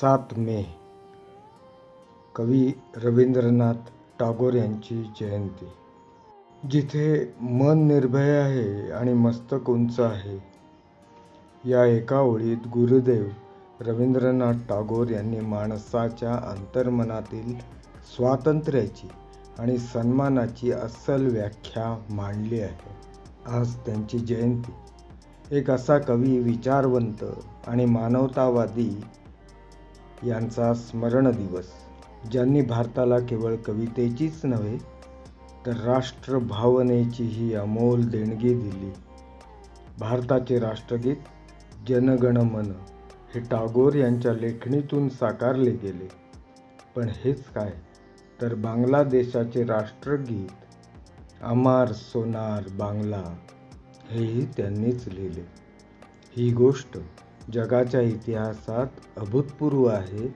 सात मे कवी रवींद्रनाथ टागोर यांची जयंती. जिथे मन निर्भय आहे आणि मस्तक उंच आहे या एका ओळीत गुरुदेव रवींद्रनाथ टागोर यांनी माणसाच्या अंतर्मनातील स्वातंत्र्याची आणि सन्मानाची अस्सल व्याख्या मांडली आहे. आज त्यांची जयंती. एक असा कवी विचारवंत आणि मानवतावादी यांचा स्मरण दिवस ज्यांनी भारताला केवळ कवितेचीच नव्हे तर राष्ट्रभावनेचीही अमोल देणगी दिली. भारताचे राष्ट्रगीत जनगण मन हे टागोर यांच्या लेखणीतून साकारले गेले. पण हेच काय? तर बांगलादेशाचे राष्ट्रगीत अमार सोनार बांगला हेही त्यांनीच लिहिले. ही गोष्ट जगाच्या इतिहासात अभूतपूर्व आहे.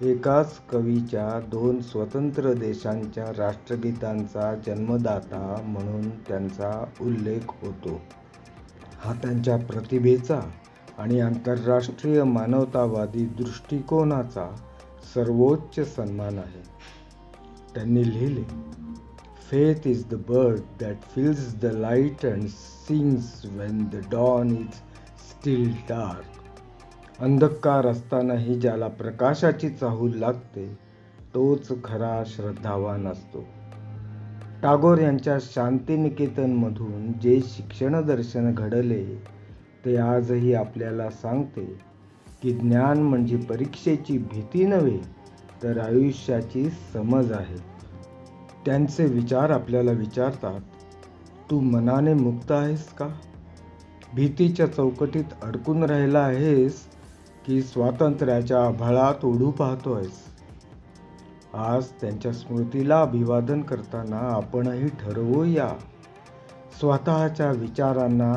एकाच कवीच्या दोन स्वतंत्र देशांच्या राष्ट्रगीतांचा जन्मदाता म्हणून त्यांचा उल्लेख होतो. हा त्यांच्या प्रतिभेचा आणि आंतरराष्ट्रीय मानवतावादी दृष्टिकोनाचा सर्वोच्च सन्मान आहे. त्यांनी लिहिले faith is the bird that feels the light and sings when the dawn is still dark अंधकार असतानाही ज्याला प्रकाशाची चाहूल लागते तोच खरा श्रद्धावान असतो. टागोर यांच्या शांतिनिकेतनमधून जे शिक्षण दर्शन घडले ते आजही आपल्याला सांगते की ज्ञान म्हणजे परीक्षेची भीती नव्हे तर आयुष्याची समज आहे. त्यांचे विचार आपल्याला विचारतात तू मनाने मुक्त आहेस का? भीतीच्या चौकटीत अडकून राहिला आहेस की स्वातंत्र्याच्या आभाळात ओढू पाहतोयस. आज त्यांच्या स्मृतीला अभिवादन करताना आपणही ठरवूया. स्वतःच्या विचारांना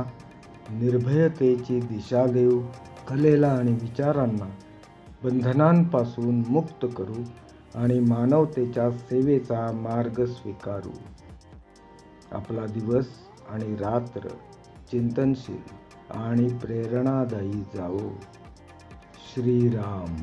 निर्भयतेची दिशा देऊ कलेला आणि विचारांना बंधनांपासून मुक्त करू आणि मानवतेच्या सेवेचा मार्ग स्वीकारू. आपला दिवस आणि रात्र चिंतनशील आणि प्रेरणादायी जावो. श्रीराम